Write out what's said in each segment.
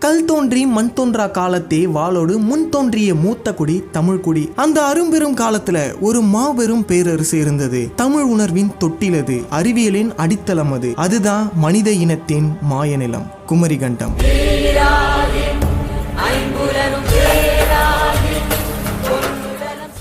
கல் தோன்றி மண் தோன்றா காலத்தே வாளோடு முன் தோன்றிய மூத்த குடி தமிழ் குடி. அந்த அரும்பெரும் காலத்துல ஒரு மாபெரும் பேரரசு இருந்தது. தமிழ் உணர்வின் தொட்டிலது அறிவியலின் அடித்தளம் அது. அதுதான் மனித இனத்தின் மாயநிலம். குமரிகண்டம்.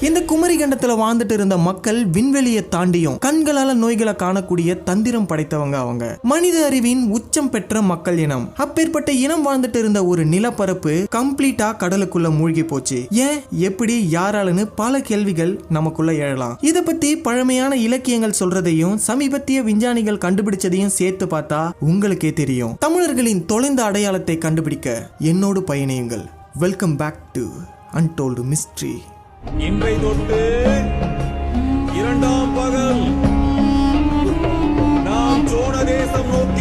இந்த குமரிகண்டத்துல வாழ்ந்துட்டு இருந்த மக்கள் விண்வெளியை தாண்டியும் கண்களால நோய்களை காணக்கூடிய தந்திரம் படைத்தவங்க அவங்க. மனித அறிவின் உச்சம் பெற்ற மக்கள் இனம். அப்பேற்பட்ட இனம் வாழ்ந்துட்டு இருந்த ஒரு நிலப்பரப்பு கம்ப்ளீட்டா கடலுக்குள்ள மூழ்கி போச்சு. ஏன்? எப்படி? யாராலன்னு பல கேள்விகள் நமக்குள்ள எழலாம். இத பத்தி பழமையான இலக்கியங்கள் சொல்றதையும் சமீபத்திய விஞ்ஞானிகள் கண்டுபிடிச்சதையும் சேர்த்து பார்த்தா உங்களுக்கே தெரியும். தமிழர்களின் தொலைந்த அடையாளத்தை கண்டுபிடிக்க என்னோடு பயணியுங்கள். Welcome back to untold mystery இன்றை தொட்டு இரண்டாம் பகல். நாம் சோழ தேசம் நோக்கி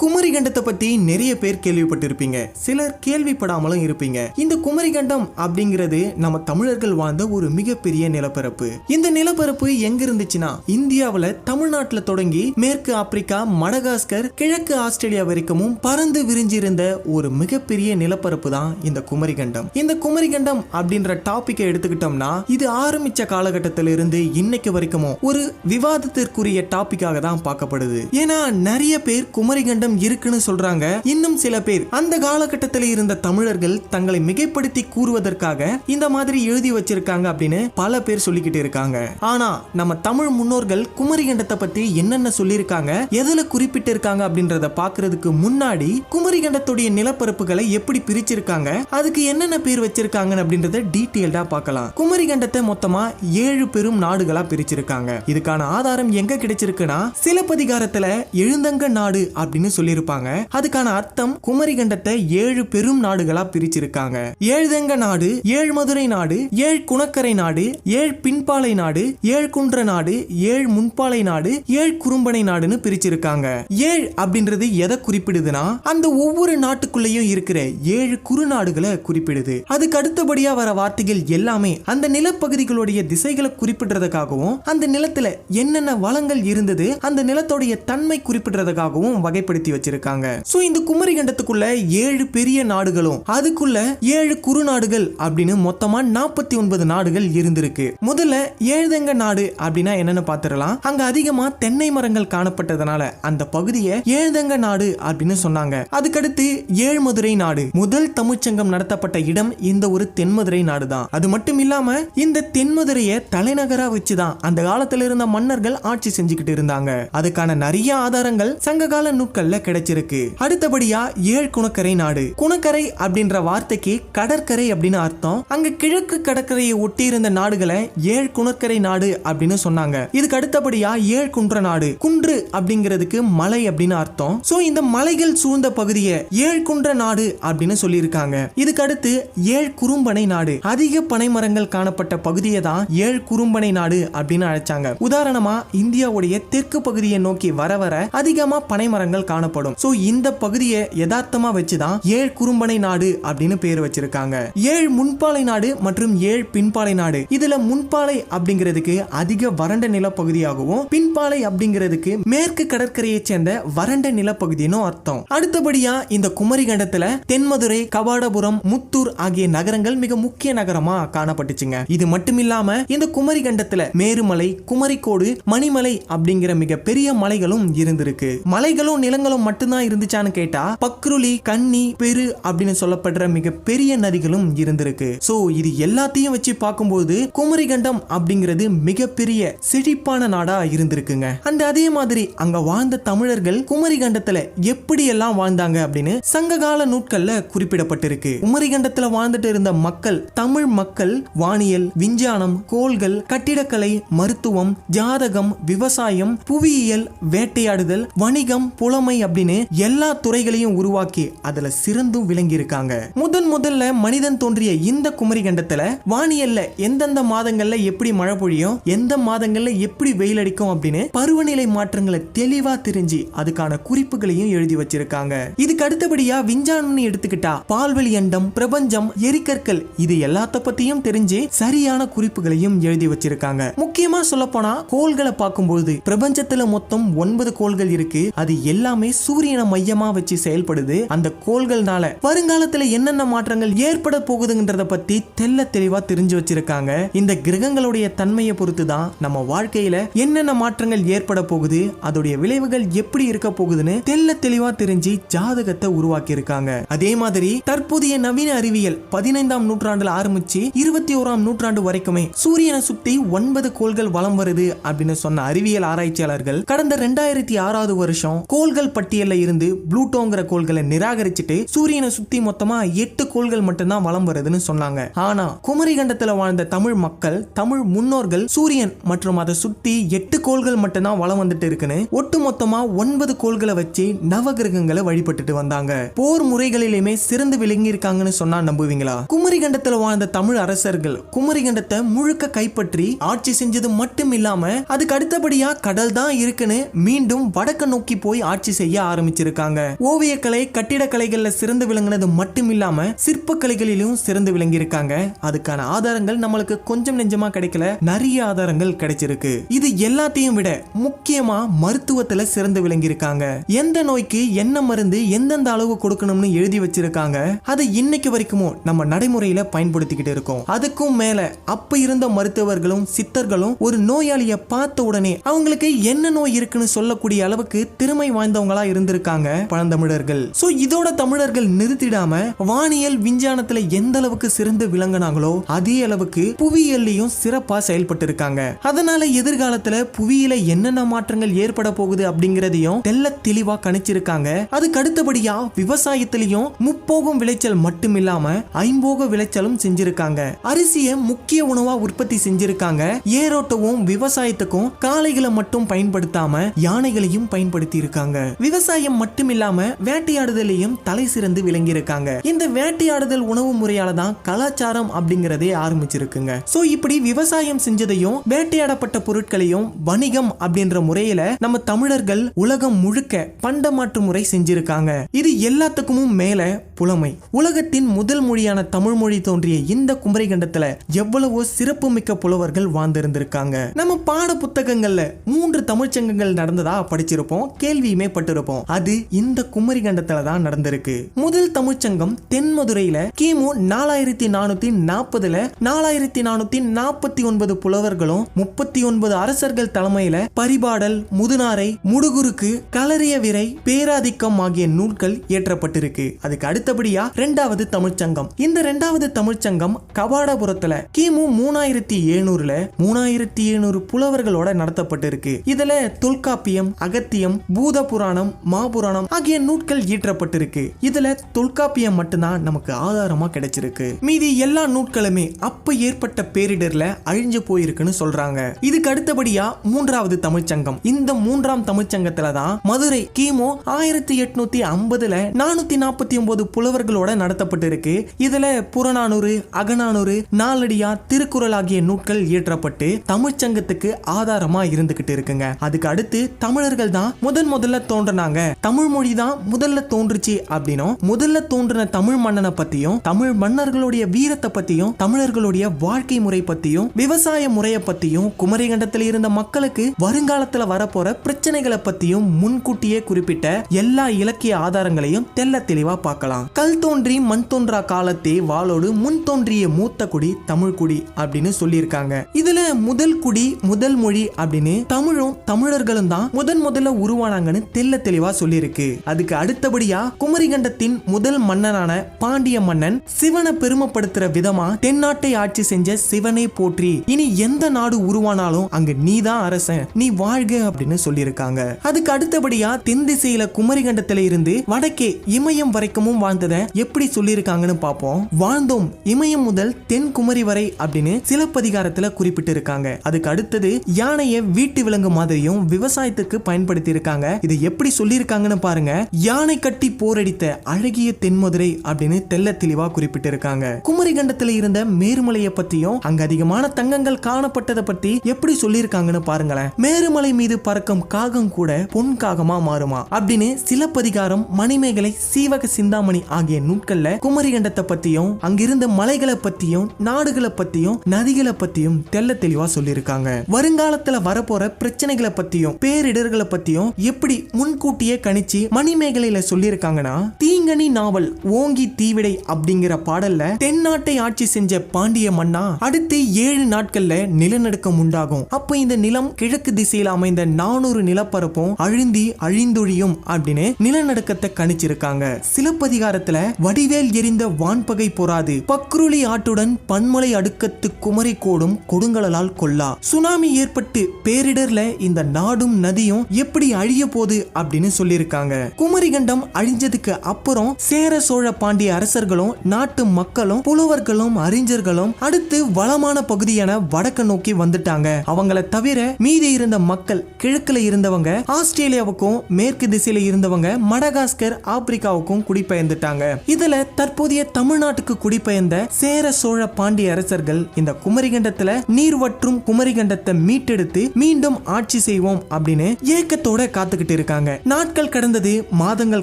குமரிகண்டத்தை பத்தி நிறைய பேர் கேள்விப்பட்டிருப்பீங்க. சிலர் கேள்விப்படாமலும் இருப்பீங்க. இந்த குமரிகண்டம் அப்படிங்கிறது நம்ம தமிழர்கள் வாழ்ந்த ஒரு மிகப்பெரிய நிலப்பரப்பு. இந்த நிலப்பரப்பு எங்க இருந்துச்சுன்னா இந்தியாவுல தமிழ்நாட்டில் தொடங்கி மேற்கு ஆப்பிரிக்கா மடகாஸ்கர் கிழக்கு ஆஸ்திரேலியா வரைக்கும் பறந்து விரிஞ்சிருந்த ஒரு மிகப்பெரிய நிலப்பரப்பு தான் இந்த குமரிகண்டம். இந்த குமரிகண்டம் அப்படின்ற டாபிக்கை எடுத்துக்கிட்டோம்னா இது ஆரம்பிச்ச காலகட்டத்தில இருந்து இன்னைக்கு வரைக்கும் ஒரு விவாதத்திற்குரிய டாபிக்காக தான் பார்க்கப்படுது. ஏன்னா நிறைய பேர் குமரிகண்டம் இருக்குன்னு சொல்றாங்க. இன்னும் சில பேர். அந்த காலகட்டத்தில் இருந்த தமிழர்கள் தங்களை மிகைப்படுத்தி கூறுவதற்காக இந்த மாதிரி எழுதி வச்சிருக்காங்க அப்படின்னு பல பேர் சொல்லிக்கிட்டு இருக்காங்க. ஆனா நம்ம தமிழ் முன்னோர்கள் குமரி கண்டத்தை பத்தி என்னென்ன சொல்லியிருக்காங்க எதுல குறிப்பிட்டு இருக்காங்க அப்படின்றத பாக்குறதுக்கு முன்னாடி குமரிகண்டத்துடைய நிலப்பரப்புகளை எப்படி பிரிச்சிருக்காங்க அதுக்கு என்னென்ன பேர் வச்சிருக்காங்க அப்படின்றத டீட்டெயில்டா பார்க்கலாம் குமரி கண்டத்தை மொத்தமா ஏழு பெரும் நாடுகளா பிரிச்சிருக்காங்க. இதுக்கான ஆதாரம் எங்க கிடைச்சிருக்குன்னா சிலப்பதிகாரத்துல எழுந்தங்க நாடு அப்படின்னு சொல்லியிருப்பாங்க. அதுக்கான அர்த்தம் குமரிகண்டத்தை ஏழு பெரும் நாடுகளா பிரிச்சிருக்காங்க. ஏழுதங்க நாடு ஏழ் மதுரை நாடு ஏழ் குணக்கரை நாடு ஏழ் பின்பாலை நாடு ஏழ் குன்ற நாடு ஏழ் முன்பாலை நாடு ஏழ் குறும்பனை நாடுன்னு பிரிச்சிருக்காங்க. ஏழ் அப்படின்றது எதை குறிப்பிடுதுன்னா அந்த ஒவ்வொரு நாட்டுக்குள்ளேயும் இருக்கிற ஏழு குறுநாடுகளை குறிப்பிடுது. அதுக்கு அடுத்தபடியா வர வார்த்தைகள் எல்லாமே அந்த நிலப்பகுதிகளுடைய திசைகளை குறிப்பிடுறதுக்காகவும் அந்த நிலத்துல என்னென்ன வளங்கள் இருந்தது அந்த நிலத்துடைய தன்மை குறிப்பிடுறதுக்காகவும் வகைப்படுத்தி வச்சிருக்காங்க. சோ இந்த குமரி கண்டத்துக்குள்ள ஏழு பெரிய நாடுகளும் அதுக்குள்ள ஏழு குறுநாடுகள் அப்படின்னு மொத்தமா நாற்பத்தி ஒன்பது நாடுகள் இருந்திருக்கு. முதல்ல ஏழுதங்க நாடு அப்படின்னா என்னன்னு பாத்துடலாம் அங்க அதிகமா தென்னை மரங்கள் காணப்பட்டதுனால அந்த பகுதியை ஏழுதங்க நாடு அப்படின்னு சொன்னாங்க. அதுக்கடுத்து ஏழ்மதுரை நாடு. முதல் தமிழ்ச்சங்கம் நடத்தப்பட்ட இடம் இந்த ஒரு தென்மதுரை நாடு தான் அது மட்டும் இல்லாம இந்த தென்மதுரையை தலைநகரா வச்சுதான் அந்த காலத்துல இருந்த மன்னர்கள் ஆட்சி செஞ்சுக்கிட்டு இருந்தாங்க. அதுக்கான நிறைய ஆதாரங்கள் சங்ககால நூட்கள்ல கிடைச்சிருக்கு. அடுத்தபடியா ஏழ் குணக்கரை நாடு. குணக்கரை அப்படின்ற வார்த்தைக்கு கடற்கரை அப்படின்னு அர்த்தம். அங்க கிழக்கு கடற்கரையை ஒட்டி இருந்த நாடுகளை ஏழ் குணக்கரை நாடு அப்படின்னு சொன்னாங்க. இதுக்கு அடுத்தபடியா ஏழ் குன்ற நாடு. குன்று அப்படிங்கிறதுக்கு மலை அப்படின்னு அர்த்தம். சோ இந்த மலைகள் சூழ்ந்த பகுதியை ஏழ் குன்ற நாடு அப்படின்னு சொல்லியிருக்காங்க. இதுக்கு அடுத்து ஏழ் குறும்பனை நாடு. அதிக பனைமரங்கள் காணப்பட்ட பகுதியை தான் ஏழ் குறும்பனை நாடு அப்படின்னு அழைச்சாங்க. உதாரணமா இந்தியாவுடைய தெற்கு பகுதியை நோக்கி வர வர அதிகமா பனைமரங்கள் காணப்படும். சோ இந்த பகுதியை யதார்த்தமா வச்சுதான் ஏழ் குறும்பனை நாடு அப்படின்னு பேர் வச்சிருக்காங்க. ஏழ் முன்பாலை நாடு மற்றும் ஏழ் பின்பாலை நாடு. இதுல முன்பாலை அப்படிங்கிறதுக்கு அதிக வறண்ட நிலப்பகுதியாகவும் பின்பாலை அப்படிங்கிறதுக்கு மேற்கு கடற்கரையை சேர்ந்த வறண்ட நிலப்பகுதின்னு அர்த்தம். அடுத்தபடியா இந்த குமரி கண்டத்துல தென்மதுரை கபாடபுரம் முத்தூர் ஆகிய நகரங்கள் மிக முக்கிய நகரமா காணப்பட்டுச்சுங்க. இது மட்டும் இல்லாம இந்த குமரி கண்டத்துல மேருமலை குமரிக்கோடு மணிமலை அப்படிங்கிற மிக பெரிய மலைகளும் இருந்திருக்கு. மலைகளும் நிலங்களும் மட்டும்தான் இருந்துச்சான்னு கேட்டா பக்ருலி கன்னி பெரு அப்படின்னு சொல்லப்படுற மிக பெரிய நதிகளும் இருந்திருக்கு. சோ இது எல்லாத்தையும் வச்சு பார்க்கும்போது குமரிகண்டம் அப்படிங்கிறது மிகப்பெரிய செழிப்பான நாடா இருந்திருக்குங்க. அந்த அதே மாதிரி அங்க வாழ்ந்த தமிழர்கள் குமரிகண்டத்துல எப்படி எல்லாம் வாழ்ந்தாங்க அப்படின்னு சங்ககால நூட்கள்ல குறிப்பிடப்பட்டிருக்கு. குமரிகண்டத்துல வாழ்ந்துட்டு இருந்த மக்கள் தமிழ் மக்கள் வானியல் விஞ்ஞானம் கோள்கள் கட்டிடக்கலை மருத்துவம் ஜாதகம் விவசாயம் புவியியல் வேட்டையாடுதல் வணிகம் புலமை அப்படின்னு எல்லா துறைகளையும் உருவாக்கி அதுல சிறந்தும் விளங்கி இருக்காங்க முதன் முதல்ல மனிதன் தோன்றிய இந்த குமரி கண்டத்துல வானியல்ல எந்தெந்த மாதங்கள்ல எப்படி மழை பொழியும் எந்த மாதங்கள்ல எப்படி வெயில் அடிக்கும் அப்படின்னு பருவநிலை மாற்றங்களை தெளிவா தெரிஞ்சு அதுக்கான குறிப்புகளையும் எழுதி வச்சிருக்காங்க. இதுக்கு அடுத்தபடியா விஞ்ஞானம்னு எடுத்துக்கிட்டா பால்வெளி அண்டம் பிரபஞ்சம் எரிக்கற்கள் இது எல்லாத்த பத்தியும் தெரிஞ்சு சரியான குறிப்புகளையும் எழுதி வச்சிருக்காங்க. முக்கியமா சொல்ல போனா கோள்களை பார்க்கும்போது பிரபஞ்சத்துல மொத்தம் ஒன்பது கோள்கள் இருக்கு. அது எல்லாமே சூரியனை மையமா வச்சு செயல்படுது. அந்த கோள்கள்னால வருங்காலத்துல என்னென்ன மாற்றங்கள் ஏற்பட போகுதுன்றத பத்தி தெல்ல தெளிவா தெரிஞ்சு வச்சிருக்காங்க. இந்த கிரகங்களுடைய தன்மையை பொறுத்து தான் நம்ம வாழ்க்கையில என்னென்ன மாற்றங்கள் ஏற்பட போகுது அதோடைய விளைவுகள் எப்படி இருக்க போகுதுன்னு தெல்ல தெளிவா தெரிஞ்சு ஜாதகத்தை உருவாக்கி இருக்காங்க அதே மாதிரி தற்போதைய நவீன அறிவியல் பதினைந்தாம் நூற்றாண்டுல ஆரம்பிச்சு இருபத்தி ஓராம் நூற்றாண்டு வரைக்குமே சூரியனை சுத்தி ஒன்பது கோள்கள் வலம் வருது அப்படின்னு சொன்ன அறிவியல் ஆராய்ச்சியாளர்கள் கடந்த ரெண்டாயிரத்தி ஆறாவது வருஷம் கோள்கள் பட்டியலில் இருந்து ப்ளூட்டோங்கிற கோள்களை நிராகரிச்சுட்டு சூரியனை சுத்தி மொத்தமா எட்டு கோள்கள் மட்டும்தான் வலம் வருதுன்னு சொன்னாங்க. ஆனா குமரி கண்டத்துல வாழ்ந்த தமிழ் மக்கள் தமிழ் முன்னோர்கள் சூரியன் மற்றும் அதை சுத்தி எட்டு கோள்கள் மட்டும்தான் வலம் வந்துட்டு இருக்குன்னு ஒட்டு மொத்தமா ஒன்பது கோள்களை வச்சு நவகிரகங்களை வழிபட்டுட்டு வந்தாங்க. போர் முறைகளிலுமே சிறந்து விளங்கி இருக்காங்கன்னு சொன்னா நம்புவீங்களா? குமரி கண்டத்துல வாழ்ந்த தமிழ் அரசர்கள் குமரி கண்டத்தை முழுக்க கைப்பற்றி ஆட்சி செஞ்சது மட்டும் இல்லாம அதுக்கு அடுத்தபடியா கடல் தான் இருக்குன்னு மீண்டும் வடக்க நோக்கி போய் ஆட்சி செய்ய ஆரம்பிச்சிருக்காங்க. ஓவியக்கலை கட்டிடக்கலைகள்ல சிறந்து விளங்குனது மட்டும் இல்லாம சிற்பக்கலைகளிலும் சிறந்து விளங்கியிருக்காங்க. அதுக்கான ஆதாரங்கள் நம்மளுக்கு கொஞ்சம் நெஞ்சமா கிடைக்கல நிறைய ஆதாரங்கள் கிடைச்சிருக்கு. இது எல்லாத்தையும் விட முக்கியமா மருத்துவத்துல சிறந்து விளங்கி இருக்காங்க எந்த நோய்க்கு என்ன மருந்து எந்தெந்த அளவு கொடுக்கணும்னு எழுதி வச்சிருக்காங்க அதை இன்னைக்கு வரைக்கும் நம்ம நடைமுறையில பயன்படுத்திக்கிட்டு இருக்கோம். அதுக்கும் மேல அப்ப இருந்த மருத்துவர்களும் சித்தர்களும் ஒரு நோயாளியை பார்த்த உடனே அவங்களுக்கு என்ன நோய் இருக்குன்னு சொல்லக்கூடிய அளவுக்கு திறமை வாய்ந்தவங்களா இருந்திருக்காங்க பழந்தமிழர்கள். சோ இதோட தமிழர்கள் நிறுத்திடாம வானியல் விஞ்ஞானத்துல எந்த அளவுக்கு சிறந்து விளங்குனாங்களோ அதே அளவுக்கு புவியியல்லையும் சிறப்பா செயல்பட்டு இருக்காங்க அதனால எதிர்காலத்துல புவியில என்னென்ன மாற்றங்கள் ஏற்பட போகுது அப்படிங்கறதையும் தெல்ல தெளிவா கணிச்சிருக்காங்க. அதுக்கு அடுத்தபடியா விவசாயத்திலையும் முப்போகம் விளைச்சல் மட்டும் இல்லாம ஐம்போக விளைச்சலும் செஞ்சிருக்காங்க. அரிசியை முக்கிய உணவா உற்பத்தி செஞ்சிருக்காங்க. ஏரோட்டவும் விவசாயத்துக்கும் காளைகளை மட்டும் பயன்படுத்தாம யானைகளையும் பயன்படுத்தி இருக்காங்க விவசாயம் மட்டும் இல்லாம வேட்டையாடுதலையும் தலை சிறந்து விளங்கி இருக்காங்க இந்த வேட்டையாடுதல் உணவு முறையால தான் கலாச்சாரம் அப்படிங்கறதே ஆரம்பிச்சிருக்குங்க. சோ இப்படி விவசாயம் செஞ்சதையும் வேட்டையாடப்பட்ட பொருட்களையும் வணிகம் அப்படின்ற முறையில நம்ம தமிழர்கள் உலகம் முழுக்க பண்டமாற்று முறை செஞ்சிருக்காங்க. இது எல்லாத்துக்கும் மேல புலமை. உலகத்தின் முதல் மொழியான தமிழ் மொழி தோன்றிய இந்த குமரி கண்டத்துல எவ்வளவோ சிறப்பு மிக்க புலவர்கள் வாழ்ந்திருந்திருக்காங்க. நம்ம பாட புத்தகங்கள்ல மூன்று தமிழ்ச்சங்கங்கள் நடந்ததா படிச்சிருப்போம். கேள்வியுமே பட்டிருப்போம் அது இந்த குமரி கண்டத்துல தான் நடந்திருக்கு. முதல் தமிழ்ச்சங்கம் தென் மதுரையில கிமு நாலாயிரத்தி நானூத்தி நாற்பதுல நாலாயிரத்தி நானூத்தி நாற்பத்தி ஒன்பது புலவர்களும் முப்பத்தி ஒன்பது அரசர்கள் தலைமையில பரிபாடல் முதுநாரை முடுகுருக்கு களரிய விரை பேராதிக்கம் ஆகிய நூல்கள் இயற்றப்பட்டிருக்கு. அதுக்கு அடுத்தபடியா இரண்டாவது தமிழ்ச்சங்கம் இந்த இரண்டாவது தமிழ்ச்சங்கம் கபாடபுரத்துல கிமு மூணாயிரத்தி எழுநூறுல மூணாயிரத்தி எழுநூறு புலவர்களோட நடத்தப்பட்டிருக்கு. இதுல தொல்காப்பியம் அகத்தியம் பூத புராணம் மாபுராணம் ஆகிய நூட்கள் ஈற்றப்பட்டிருக்கு. இதுல தொல்காப்பியம் மட்டும்தான் நமக்கு ஆதாரமா கிடைச்சிருக்கு. மீதி எல்லா நூட்களுமே அப்ப ஏற்பட்ட பேரிடர்ல அழிஞ்சு போயிருக்குன்னு சொல்றாங்க. இதுக்கு அடுத்தபடியா மூன்றாவது தமிழ்ச்சங்கம் இந்த மூன்றாம் தமிழ்ச்சங்கத்துல தான் மதுரை கிமு ஆயிரத்தி எட்நூத்தி ஐம்பதுல நானூத்தி நாற்பத்தி ஒன்பது புலவர்களோட நடத்தப்பட்டிருக்கு. இதுல புறநானூறு அகநானூறு நாலடியா திருக்குறள் ஆகிய நூட்கள் இயற்றப்பட்டு தமிழ்ச்சங்கத்துக்கு ஆதாரமா இருந்துகிட்டு இருக்குங்க. அதுக்கு அடுத்து தமிழர்கள் தான் முதன் முதல்ல தோன்றினாங்க தமிழ் மொழி தான் முதல்ல தோன்றுச்சு அப்படின்னும் முதல்ல தோன்றின தமிழ் மன்னனை பத்தியும் தமிழ் மன்னர்களுடைய வீரத்தை பத்தியும் தமிழர்களுடைய வாழ்க்கை முறை பத்தியும் விவசாய முறையை பத்தியும் குமரிகண்டத்தில் இருந்த மக்களுக்கு வருங்காலத்துல வரப்போற பிரச்சனைகளை பத்தியும் முன்கூட்டியே குறிப்பிட்ட எல்லா இலக்கிய ஆதாரங்களையும் தெல்ல தெளிவா பார்க்கலாம். கல் தோன்றி மண் தோன்றா காலத்தே வாளோடு முன் தோன்றிய மூத்த குடி தமிழ் குடி அப்படின்னு சொல்லியிருக்காங்க. இதுல முதல் குடி முதல் மொழி அப்படின்னு தமிழும் தமிழர்களும் தான் முதன் முதல்ல உருவானாங்கன்னு தெல்ல தெளிவா சொல்லியிருக்கு. அதுக்கு அடுத்தபடியா குமரிகண்டத்தின் முதல் மன்னனான பாண்டிய மன்னன் சிவனை பெருமைப்படுத்துற விதமா தென்னாட்டை ஆட்சி செஞ்ச சிவனை போற்றி இனி எந்த நாடு உருவானாலும் அங்க நீதான் அரசன் நீ வாழ்க அப்படின்னு சொல்லியிருக்காங்க. அதுக்கு அடுத்தபடியா தென் திசையில குமரிகண்டத்துல இருந்து வடக்கே இமயம் வரைக்கும் வாழ்ந்ததை எப்படி சொல்லியிருக்காங்கன்னு பார்ப்போம் வாழ்ந்தோம் இமயம் முதல் தென் குமரி வரை அப்படின்னு சிலப்பதிகாரத்துல குறிப்பிட்டு இருக்காங்க அதுக்கு அடுத்தது யானையை வீட்டு விலங்கு மாதிரியும் விவசாயத்துக்கு பயன்படுத்தி இருக்காங்க இது எப்படி எப்படி சொல்லியிருக்காங்கன்னு பாருங்க. யானை கட்டி போரடித்த அழகிய தென்மதுரை அப்படின்னு தெல்ல தெளிவா குறிப்பிட்டிருக்காங்க. குமரி கண்டத்துல இருந்த மேருமலையை பத்தியும் அங்க அதிகமான தங்கங்கள் காணப்பட்டதை பத்தி எப்படி சொல்லியிருக்காங்கன்னு பாருங்களேன். மேருமலை மீது பறக்கும் காகம் கூட பொன் காகமா மாறுமா அப்படின்னு சிலப்பதிகாரம் மணிமேகலை சீவக சிந்தாமணி ஆகிய நூட்கள்ல குமரி கண்டத்தை பத்தியும் அங்கிருந்த மலைகளை பத்தியும் நாடுகளை பத்தியும் நதிகளை பத்தியும் தெல்ல தெளிவா சொல்லியிருக்காங்க. வருங்காலத்துல வரப்போற பிரச்சனைகளை பத்தியும் பேரிடர்களை பத்தியும் எப்படி முன் முன்கூட்டியே கணிச்சு மணிமேகலையில சொல்லியிருக்காங்கன்னா தீங்கனி நாவல் ஓங்கி தீவிடை அப்படிங்கிற பாடல்ல தென்னாட்டை ஆட்சி செஞ்ச பாண்டிய மன்னா அடுத்து ஏழு நாட்கள்ல நிலநடுக்கம் உண்டாகும். அப்ப இந்த நிலம் கிழக்கு திசையில் அமைந்த நானூறு நிலப்பரப்பும் அழிந்தி அழிந்தொழியும் அப்படின்னு நிலநடுக்கத்தை கணிச்சிருக்காங்க. சிலப்பதிகாரத்துல வடிவேல் எரிந்த வான்பகை பொறாது பக்ருளி ஆட்டுடன் பன்மலை அடுக்கத்து குமரி கோடும் கொடுங்கலால் கொல்லா சுனாமி ஏற்பட்டு பேரிடர்ல இந்த நாடும் நதியும் எப்படி அழிய போகுது அப்படின்னு சொல்லியிருக்காங்க. குமரிகண்டம் அழிஞ்சதுக்கு அப்புறம் சேர சோழ பாண்டிய அரசர்களும் நாட்டு மக்களும் புலவர்களும் அறிஞர்களும் அடுத்து வளமான பகுதியான வடக்க நோக்கி வந்துட்டாங்க. அவங்கள தவிர மீதி இருந்த மக்கள் கிழக்குல இருந்தவங்க ஆஸ்திரேலியாவுக்கும் மேற்கு திசையில இருந்தவங்க மடகாஸ்கர் ஆப்பிரிக்காவுக்கும் குடிபெயர்ந்துட்டாங்க. இதுல தற்போதைய தமிழ்நாட்டுக்கு குடிபெயர்ந்த சேர சோழ பாண்டிய அரசர்கள் இந்த குமரிகண்டத்துல நீர் வற்றும் குமரிகண்டத்தை மீட்டெடுத்து மீண்டும் ஆட்சி செய்வோம் அப்படின்னு ஏக்கத்தோட காத்துக்கிட்டு இருக்காங்க. நாட்கள் கடந்தது மாதங்கள்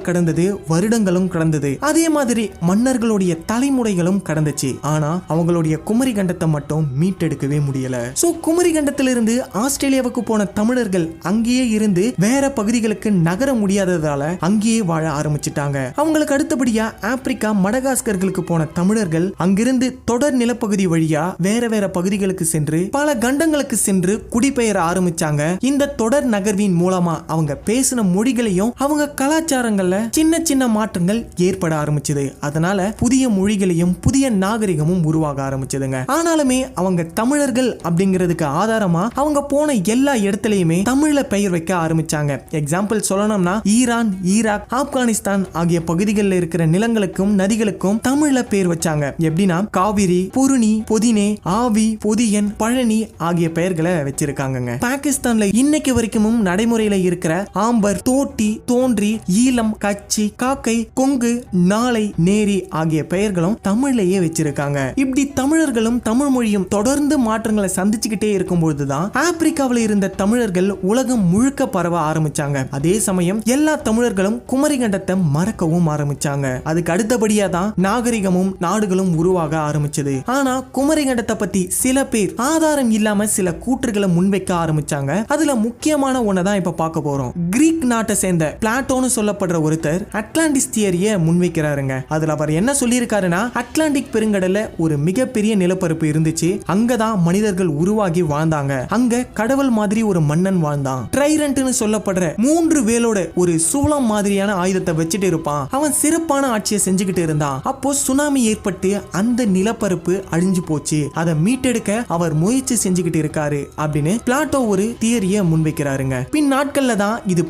கடந்தது வருடங்களும் கடந்தது. அதே மாதிரி மன்னர்களுடைய தலைமுறைகளும் கடந்துச்சு. ஆனா அவங்களுடைய குமரி கண்டத்தை மட்டும் மீட்டெடுக்கவே முடியல. சோ குமரி கண்டத்திலிருந்து ஆஸ்திரேலியாவுக்கு போன தமிழர்கள் அங்கேயே இருந்து வேற பகுதிகளுக்கு நகர முடியாததால அங்கேயே வாழ ஆரம்பிச்சிட்டாங்க. அவங்களுக்கு அடுத்தபடியா ஆப்பிரிக்கா மடகாஸ்கர்களுக்கு போன தமிழர்கள் அங்கிருந்து தொடர் நிலப்பகுதி வழியா வேற வேற பகுதிகளுக்கு சென்று பல கண்டங்களுக்கு சென்று குடிபெயர ஆரம்பிச்சாங்க. இந்த தொடர் நகர்வின் மூலமா அவங்க பேசின மொழி மொழிகளையும் அவங்க கலாச்சாரங்கள்ல சின்ன சின்ன மாற்றங்கள் ஏற்பட ஆரம்பிச்சது. அதனால புதிய மொழிகளையும் புதிய நாகரிகமும் உருவாக ஆரம்பிச்சதுங்க. ஆனாலுமே அவங்க தமிழர்கள் அப்படிங்கிறதுக்கு ஆதாரமா அவங்க போன எல்லா இடத்துலயுமே தமிழ்ல பெயர் வைக்க ஆரம்பிச்சாங்க. எக்ஸாம்பிள் சொல்லணும்னா ஈரான் ஈராக் ஆப்கானிஸ்தான் ஆகிய பகுதிகளில் இருக்கிற நிலங்களுக்கும் நதிகளுக்கும் தமிழ்ல பேர் வச்சாங்க. எப்படின்னா காவிரி புருணி பொதினே ஆவி பொதியன் பழனி ஆகிய பெயர்களை வச்சிருக்காங்கங்க. பாகிஸ்தான்ல இன்னைக்கு வரைக்கும் நடைமுறையில இருக்கிற ஆம்பர் தூ தோட்டி தோன்றி ஈழம் கச்சி காக்கை கொங்கு நாளை நேரி ஆகிய பெயர்களும் தமிழ்லயே வச்சிருக்காங்க. இப்படி தமிழர்களும் தமிழ் மொழியும் தொடர்ந்து மாற்றங்களை சந்திச்சுக்கிட்டே இருக்கும்பொழுதுதான் ஆப்பிரிக்காவில் இருந்த தமிழர்கள் உலகம் முழுக்க பரவ ஆரம்பிச்சாங்க. அதே சமயம் எல்லா தமிழர்களும் குமரிகண்டத்தை மறக்கவும் ஆரம்பிச்சாங்க. அதுக்கு அடுத்தபடியா தான் நாகரிகமும் நாடுகளும் உருவாக ஆரம்பிச்சது. ஆனா குமரிகண்டத்தை பத்தி சில பேர் ஆதாரம் இல்லாம சில கூற்றுகளை முன்வைக்க ஆரம்பிச்சாங்க. அதுல முக்கியமான ஒன்னதான் இப்ப பார்க்க போறோம். கிரீக் நாட்டை சேர்ந்த பிளாட்டோன்னு சொல்லப்படுற ஒருத்தர் அட்லாண்டிஸ் தியரிய முன்வைக்கிறாருங்க. அதுல அவர் என்ன சொல்லியிருக்காருன்னா அட்லாண்டிக் பெருங்கடல்ல ஒரு மிகப்பெரிய நிலப்பரப்பு இருந்துச்சு. அங்கதான் மனிதர்கள் உருவாகி வாழ்ந்தாங்க. அங்க கடவுள் மாதிரி ஒரு மன்னன் வாழ்ந்தான். ட்ரைரண்ட்னு சொல்லப்படுற மூன்று வேலோட ஒரு சூளம் மாதிரியான ஆயுதத்தை வச்சுட்டு இருப்பான். அவன் சிறப்பான ஆட்சியை செஞ்சுக்கிட்டு இருந்தான். அப்போ சுனாமி ஏற்பட்டு அந்த நிலப்பரப்பு அழிஞ்சு போச்சு. அதை மீட்டெடுக்க அவர் முயற்சி செஞ்சுக்கிட்டு இருக்காரு அப்படின்னு பிளாட்டோ ஒரு தியரிய முன்வைக்கிறாருங்க. பின் நாட்கள்ல தான் இது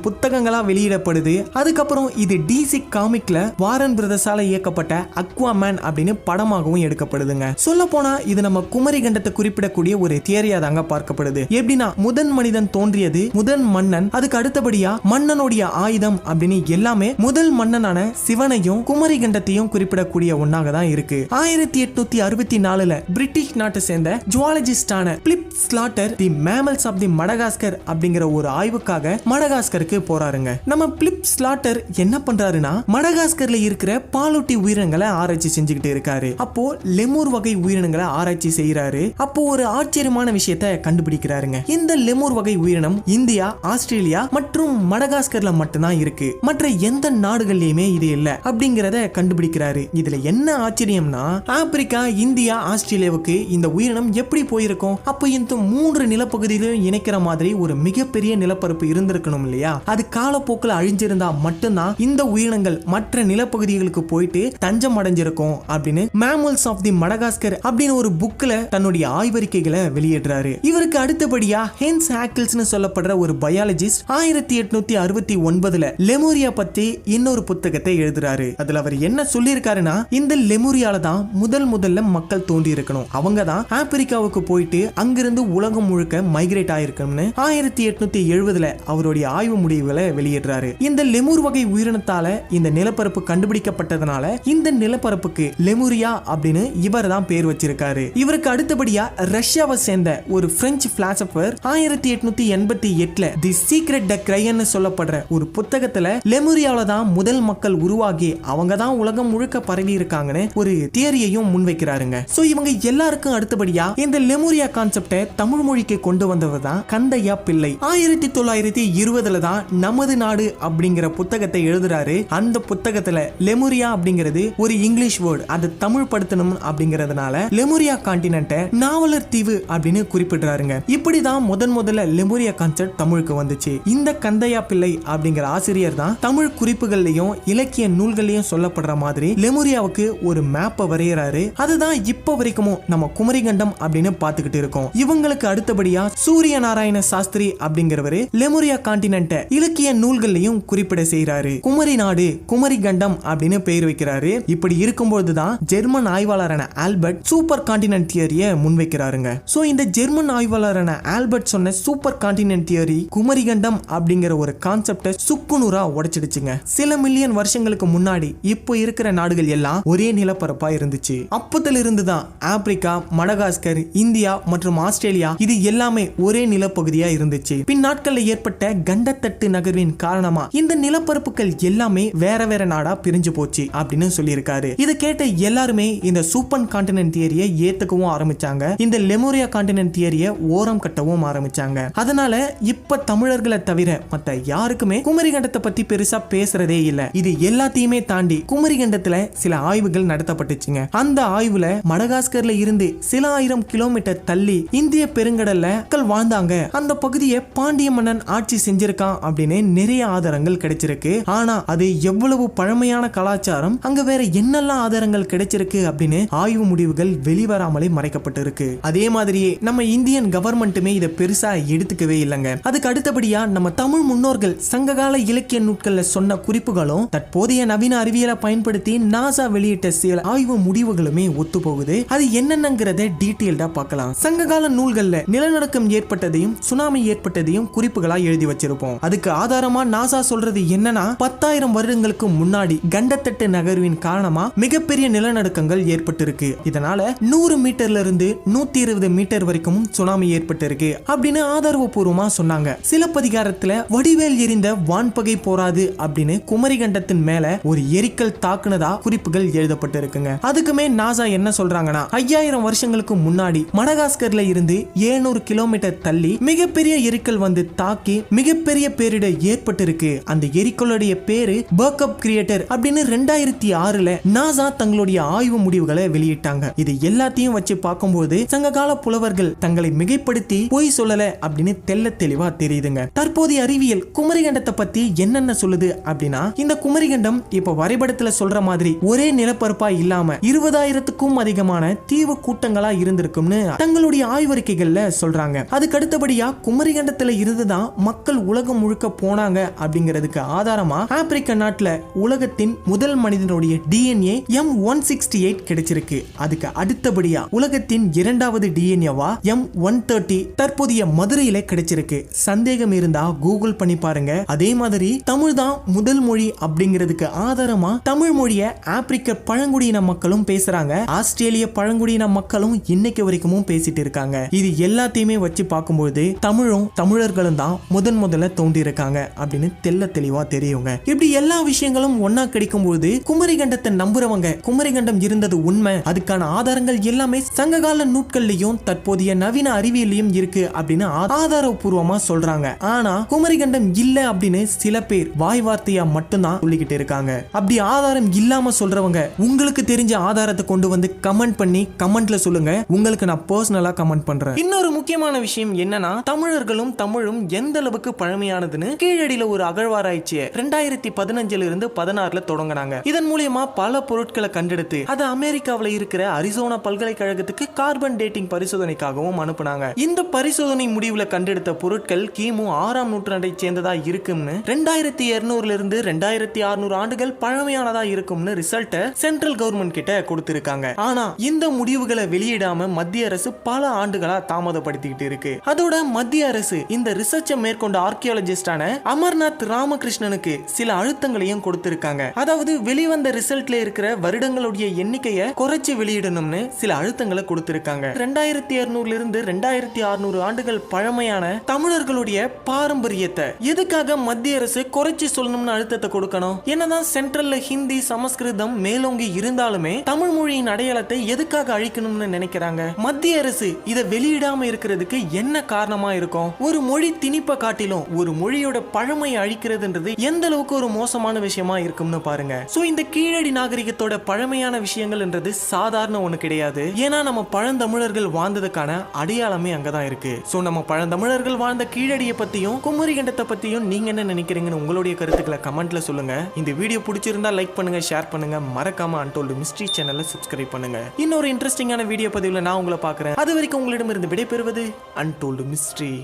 புத்தகங்களா வெளியிடப்படுது. அதுக்கப்புறம் இது டிசி காமிக்ல வாரன் பிரதர்ஸால இயக்கப்பட்ட அக்வாமேன் அப்படின்னு படமாகவும் எடுக்கப்படுதுங்க. சொல்ல போனா இது நம்ம குமரி கண்டத்தை குறிப்பிடக்கூடிய ஒரு தியரியா தாங்க பார்க்கப்படுது. எப்படின்னா முதன் மனிதன் தோன்றியது முதன் மன்னன் அதுக்கு அடுத்தபடியா மன்னனுடைய ஆயுதம் அப்படின்னு எல்லாமே முதல் மன்னனான சிவனையும் குமரி கண்டத்தையும் குறிப்பிடக்கூடிய ஒன்னாக தான் இருக்கு. ஆயிரத்தி எட்நூத்தி அறுபத்தி நாலுல பிரிட்டிஷ் நாட்டை சேர்ந்த ஜுவாலஜிஸ்டான Philip Sclater the mammals of the Madagascar அப்படிங்கிற ஒரு ஆய்வுக்காக மடகாஸ்கருக்கு போறாருங்க. நம்ம பிலிப் ஸ்லாட்டர் என்ன பண்றாருன்னா மடகாஸ்கர்ல இருக்கிற பாலூட்டி உயிரினங்களை ஆராய்ச்சி செஞ்சுக்கிட்டு இருக்காரு. அப்போ லெமூர் வகை உயிரினங்களை ஆராய்ச்சி செய்யறாரு அப்போ ஒரு ஆச்சரியமான விஷயத்த கண்டுபிடிக்கிறாருங்க. இந்த லெமூர் வகை உயிரினம் இந்தியா ஆஸ்திரேலியா மற்றும் மடகாஸ்கர்ல மட்டும்தான் இருக்கு. மற்ற எந்த நாடுகள்லயுமே இது இல்ல அப்படிங்கறத கண்டுபிடிக்கிறாரு. இதுல என்ன ஆச்சரியம்னா ஆப்பிரிக்கா இந்தியா ஆஸ்திரேலியாவுக்கு இந்த உயிரினம் எப்படி போயிருக்கும்? அப்போ இந்த மூன்று நிலப்பகுதியிலும் இணைக்கிற மாதிரி ஒரு மிகப்பெரிய நிலப்பரப்பு இருந்திருக்கணும் இல்லையா? அது காலப்போக்கில் அழிஞ்சிருந்தா மட்டும்தான் இந்த உயிரினங்கள் மற்ற நிலப்பகுதிகளுக்கு போயிட்டு தஞ்சம் அடைஞ்சிருக்கும் அப்படின்னு மேமல்ஸ் ஆஃப் தி மடகாஸ்கர் அப்படின்னு ஒரு புக்ல தன்னுடைய ஆய்வறிக்கைகளை வெளியிடுறாரு. இவருக்கு அடுத்தபடியா ஹென்ஸ் ஹேக்கிள்ஸ்னு சொல்லப்படுற ஒரு பயாலஜிஸ்ட் ஆயிரத்தி எட்நூத்தி அறுபத்தி ஒன்பதுல லெமோரியா பத்தி இன்னொரு புத்தகத்தை எழுதுறாரு. அதுல அவர் என்ன சொல்லியிருக்காருன்னா இந்த லெமோரியால தான் முதல் முதல்ல மக்கள் தோன்றி இருக்கணும். அவங்க தான் ஆப்பிரிக்காவுக்கு போயிட்டு அங்கிருந்து உலகம் முழுக்க மைக்ரேட் ஆயிருக்கணும்னு ஆயிரத்தி எட்நூத்தி எழுபதுல அவருடைய ஆய்வு முடிவுகளை வெளியிடுறாரு இந்த லெமூர் வகை உயிரினத்தால இந்த நிலப்பரப்பு கண்டுபிடிக்கப்பட்டதுனால இந்த நிலப்பரப்புக்கு லெமுரியா அப்படின்னு இவர் தான் பேர் வச்சிருக்காரு. இவருக்கு அடுத்தபடியா ரஷ்யாவை சேர்ந்த ஒரு பிரெஞ்சு பிலாசபர் ஆயிரத்தி எட்நூத்தி எண்பத்தி எட்டுல தி சீக்ரெட் ட கிரையன்னு சொல்லப்படுற ஒரு புத்தகத்துல லெமுரியால தான் முதல் மக்கள் உருவாகி அவங்க தான் உலகம் முழுக்க பரவி இருக்காங்கன்னு ஒரு தியரியையும் முன்வைக்கிறாருங்க. சோ இவங்க எல்லாருக்கும் அடுத்தபடியா இந்த லெமுரியா கான்செப்டை தமிழ் மொழிக்கு கொண்டு வந்தவர் தான் கந்தையா பிள்ளை. ஆயிரத்தி தொள்ளாயிரத்தி இருபதுல தான் நமது நாடு அப்படிங்கிற புத்தகத்தை எழுதுறாரு. அந்த புத்தகத்துல லெமுரியா அப்படிங்கிறது ஒரு இங்கிலீஷ் வேர்டு அது தமிழ் படுத்தணும் அப்படிங்கறதுனால லெமுரியா கான்டினென்ட்டை நாவலர் தீவு அப்படின்னு குறிப்பிடுறாருங்க. இப்படிதான் முதன் முதல்ல லெமுரியா கான்செப்ட் தமிழுக்கு வந்துச்சு. இந்த கந்தையா பிள்ளை அப்படிங்கிற ஆசிரியர் தான் தமிழ் குறிப்புகள்லயும் இலக்கிய நூல்கள்லயும் சொல்லப்படுற மாதிரி லெமுரியாவுக்கு ஒரு மேப்பை வரைகிறாரு அதுதான் இப்ப வரைக்கும் நம்ம குமரிகண்டம் அப்படின்னு பார்த்துக்கிட்டு இருக்கோம். இவங்களுக்கு அடுத்தபடியா சூரிய நாராயண சாஸ்திரி அப்படிங்கிறவரு லெமுரியா கான்டினென்ட்டை இலக்கிய முக்கிய நூல்கள்லையும் குறிப்பிட செய்கிறாரு குமரி நாடு குமரி கண்டம் அப்படின்னு பெயர் வைக்கிறாரு. இப்படி இருக்கும்போது தான் ஜெர்மன் ஆய்வாளரான ஆல்பர்ட் சூப்பர் கான்டினென்ட் தியரியை முன்வைக்கிறாருங்க. சோ இந்த ஜெர்மன் ஆய்வாளரான ஆல்பர்ட் சொன்ன super continent theory Kumari Kandam அப்படிங்கிற ஒரு கான்செப்டை சுக்குநூறா உடைச்சிடுச்சுங்க. சில மில்லியன் வருஷங்களுக்கு முன்னாடி இப்போ இருக்கிற நாடுகள் எல்லாம் ஒரே நிலப்பரப்பா இருந்துச்சு. அப்பத்துல இருந்து தான் ஆப்பிரிக்கா மடகாஸ்கர் இந்தியா மற்றும் ஆஸ்திரேலியா இது எல்லாமே ஒரே நிலப்பகுதியா இருந்துச்சு. பின் நாட்கள்ல ஏற்பட்ட கண்டத்தட்டு நகர் நிகழ்வின் காரணமா இந்த நிலப்பரப்புகள் எல்லாமே வேற வேற நாடா பிரிஞ்சு போச்சு அப்படின்னு சொல்லியிருக்காரு. இதை கேட்ட எல்லாருமே இந்த சூப்பர் காண்டினென்ட் தியரியை ஏத்துக்கவும் ஆரம்பிச்சாங்க. இந்த லெமோரியா கான்டினென்ட் தியரியை ஓரம் கட்டவும் ஆரம்பிச்சாங்க. அதனால இப்ப தமிழர்களை தவிர மத்த யாருக்குமே குமரிகண்டத்தை பத்தி பெருசா பேசுறதே இல்ல. இது எல்லாத்தையுமே தாண்டி குமரிகண்டத்துல சில ஆய்வுகள் நடத்தப்பட்டுச்சுங்க. அந்த ஆய்வுல மடகாஸ்கர்ல இருந்து சில ஆயிரம் கிலோமீட்டர் தள்ளி இந்திய பெருங்கடல்ல மக்கள் வாழ்ந்தாங்க. அந்த பகுதியை பாண்டிய மன்னன் ஆட்சி செஞ்சிருக்கான் அப்படின்னு நிறைய ஆதாரங்கள் கிடைச்சிருக்கு. ஆனா அது எவ்வளவு பழமையான கலாச்சாரம் அங்க வேற என்னெல்லாம் ஆதாரங்கள் கிடைச்சிருக்கு அப்படின்னு ஆய்வு முடிவுகள் வெளிவராமலே மறைக்கப்பட்டிருக்கு. அதே மாதிரியே நம்ம இந்தியன் கவர்மெண்ட்டுமே இதை பெருசா எடுத்துக்கவே இல்லைங்க. அதுக்கு அடுத்தபடியா நம்ம தமிழ் முன்னோர்கள் சங்ககால இலக்கிய நூட்கள்ல சொன்ன குறிப்புகளும் தற்போதைய நவீன அறிவியலை பயன்படுத்தி நாசா வெளியிட்ட சில ஆய்வு முடிவுகளுமே ஒத்து போகுது அது என்னென்னங்கிறத டீட்டெயில்டா பார்க்கலாம். சங்ககால நூல்கள்ல நிலநடுக்கம் ஏற்பட்டதையும் சுனாமி ஏற்பட்டதையும் குறிப்புகளா எழுதி வச்சிருப்போம். அதுக்கு ஆதார ஆதாரமா நாசா சொல்றது என்னன்னா பத்தாயிரம் வருடங்களுக்கு முன்னாடி கண்டத்தட்டு நகர்வின் காரணமா மிகப்பெரிய நிலநடுக்கங்கள் ஏற்பட்டிருக்கு. இதனால நூறு மீட்டர்ல இருந்து நூத்தி இருபது மீட்டர் வரைக்கும் சுனாமி ஏற்பட்டிருக்கு அப்படின்னு ஆதரவுபூர்வமா சொன்னாங்க. சிலப்பதிகாரத்துல வடிவேல் எரிந்த வான்பகை போராது அப்படின்னு குமரி கண்டத்தின் மேல ஒரு எரிக்கல் தாக்குனதா குறிப்புகள் எழுதப்பட்டிருக்குங்க. அதுக்குமே நாசா என்ன சொல்றாங்கன்னா ஐயாயிரம் வருஷங்களுக்கு முன்னாடி மடகாஸ்கர்ல இருந்து 700 கிலோமீட்டர் தள்ளி மிகப்பெரிய எரிக்கல் வந்து தாக்கி மிகப்பெரிய பேரிட ஏற்பட்டிருக்கு. அந்த எரிக்கோளுடைய பேரு பர்கப் கிரியேட்டர் அப்படின்னு ரெண்டாயிரத்தி ஆறுல நாசா தங்களுடைய ஆய்வு முடிவுகளை வெளியிட்டாங்க. இது எல்லாத்தையும் வச்சு பார்க்கும்போது சங்ககால புலவர்கள் தங்களை மிகைப்படுத்தி பொய் சொல்லல அப்படின்னு தெள்ள தெளிவா தெரியுதுங்க. தற்போதைய அறிவியல் குமரிகண்டத்தை பத்தி என்னென்ன சொல்லுது அப்படின்னா இந்த குமரிகண்டம் இப்ப வரைபடத்துல சொல்ற மாதிரி ஒரே நிலப்பரப்பா இல்லாம இருபதாயிரத்துக்கும் அதிகமான தீவு கூட்டங்களா இருந்திருக்கும்னு தங்களுடைய ஆய்வறிக்கைகள்ல சொல்றாங்க. அதுக்கு அடுத்தபடியா குமரிகண்டத்துல இருந்துதான் மக்கள் உலகம் முழுக்க போனாங்க அப்படிங்கிறதுக்கு ஆதாரமா ஆப்பிரிக்க நாட்டுல உலகத்தின் முதல் மனிதனுடைய DNA M one sixty eight கிடைச்சிருக்கு. அதுக்கு அடுத்தபடியா உலகத்தின் இரண்டாவது டிஎன்ஏவா எம் ஒன் தேர்ட்டி தற்போதைய மதுரையில கிடைச்சிருக்கு. சந்தேகம் இருந்தா கூகுள் பண்ணி பாருங்க. அதே மாதிரி தமிழ் தான் முதல் மொழி அப்படிங்கிறதுக்கு ஆதாரமா தமிழ் மொழிய ஆப்பிரிக்க பழங்குடியின மக்களும் பேசுறாங்க. ஆஸ்திரேலிய பழங்குடியின மக்களும் இன்னைக்கு வரைக்கும் பேசிட்டு இருக்காங்க. இது எல்லாத்தையுமே வச்சு பார்க்கும்போது தமிழும் தமிழர்களும் தான் முதன் முதல்ல தோண்டி இருக்காங்க அப்படின்னு தெல்ல தெளிவா தெரியுங்க. இப்படி எல்லா விஷயங்களும் ஒன்னா கிடைக்கும்போது குமரிகண்டத்தை நம்புறவங்க குமரிகண்டம் இருந்தது உண்மை. அதுக்கான ஆதாரங்கள் எல்லாமே சங்ககால நூட்கள்லயும் தற்போதைய நவீன அறிவியலையும் இருக்கு அப்படின்னு ஆதாரபூர்வமா சொல்றாங்க. ஆனா குமரிகண்டம் இல்ல அப்படின்னு சில பேர் வாய் வார்த்தையா மட்டும்தான் சொல்லிக்கிட்டு இருக்காங்க. அப்படி ஆதாரம் இல்லாம சொல்றவங்க உங்களுக்கு தெரிஞ்ச ஆதாரத்தை கொண்டு வந்து கமெண்ட் பண்ணி கமெண்ட்ல சொல்லுங்க. உங்களுக்கு நான் பர்சனலா கமெண்ட் பண்றேன். இன்னொரு முக்கியமான விஷயம் என்னன்னா தமிழர்களும் தமிழும் எந்த அளவுக்கு பழமையானதுன்னு கீழடியில ஒரு அகழ்வாராய்ச்சியை ரெண்டாயிரத்தி பதினஞ்சுல இருந்து பதினாறுல தொடங்கினாங்க. இதன் மூலியமா பல பொருட்களை கண்டெடுத்து அதை அமெரிக்காவுல இருக்கிற அரிசோனா பல்கலைக்கழகத்துக்கு கார்பன் டேட்டிங் பரிசோதனைக்காகவும் அனுப்புனாங்க. இந்த பரிசோதனை முடிவுல கண்டெடுத்த பொருட்கள் கிமு ஆறாம் நூற்றாண்டை சேர்ந்ததா இருக்கும்னு ரெண்டாயிரத்தி இருநூறுல இருந்து ரெண்டாயிரத்தி அறுநூறு ஆண்டுகள் பழமையானதா இருக்கும்னு ரிசல்ட்டை சென்ட்ரல் கவர்மெண்ட் கிட்ட கொடுத்திருக்காங்க. ஆனா இந்த முடிவுகளை வெளியிடாம மத்திய அரசு பல ஆண்டுகளா தாமதப்படுத்திக்கிட்டு இருக்கு. அதோட மத்திய அரசு இந்த ரிசர்ச்சை மேற்கொண்ட ஆர்கியாலஜிஸ்டான அமர்நாத் ராமகிருஷ்ணனுக்கு சில அழுத்தங்களையும் கொடுத்திருக்காங்க. அதாவது வெளிவந்த ரிசல்ட்ல இருக்கிற வருடங்களுடைய எண்ணிக்கையை குறைச்சு வெளியிடணும்னு சில அழுத்தங்களை கொடுத்திருக்காங்க. ரெண்டாயிரத்தி இருநூறுல இருந்து ரெண்டாயிரத்தி அறுநூறு ஆண்டுகள் பழமையான தமிழர்களுடைய பாரம்பரியத்தை எதுக்காக மத்திய அரசு குறைச்சு சொல்லணும்னு அழுத்தத்தை கொடுக்கணும்? என்னதான் சென்ட்ரல்ல ஹிந்தி சமஸ்கிருதம் மேலோங்கி இருந்தாலுமே தமிழ் மொழியின் அடையாளத்தை எதுக்காக அழிக்கணும்னு நினைக்கிறாங்க? மத்திய அரசு இதை வெளியிடாம இருக்கிறதுக்கு என்ன காரணமா இருக்கும்? ஒரு மொழி திணிப்பை காட்டிலும் ஒரு மொழியோட பழமையை அழிக்கிறதுன்றது எந்த அளவுக்கு ஒரு மோசமான விஷயமா இருக்கும்னு பாருங்க. சோ இந்த கீழடி நாகரிகத்தோட பழமையான விஷயங்கள்ன்றது சாதாரண ஒண்ணு கிடையாது. ஏன்னா நம்ம பழந்தமிழர்கள் வாழ்ந்ததுக்கான அடையாளமே அங்கதான் இருக்கு. சோ நம்ம பழந்தமிழர்கள் வாழ்ந்த கீழடியை பத்தியும் குமரிகண்டத்தை பத்தியும் நீங்க என்ன நினைக்கிறீங்கன்னு உங்களுடைய கருத்துக்களை கமெண்ட்ல சொல்லுங்க. இந்த வீடியோ பிடிச்சிருந்தா லைக் பண்ணுங்க ஷேர் பண்ணுங்க. மறக்காம அன்டோல்டு மிஸ்ட்ரி சேனலை சப்ஸ்கிரைப் பண்ணுங்க. இன்னொரு இன்ட்ரெஸ்டிங்கான வீடியோ பதிவில் நான் உங்களை பார்க்குறேன். அது வரைக்கும் உங்களிடமிருந்து விடைபெறுவது அன்டோல்டு மிஸ்ட்ரி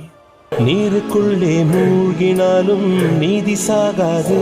நீருக்குள்ளே மூழ்கினாலும் நீதி சாகாது.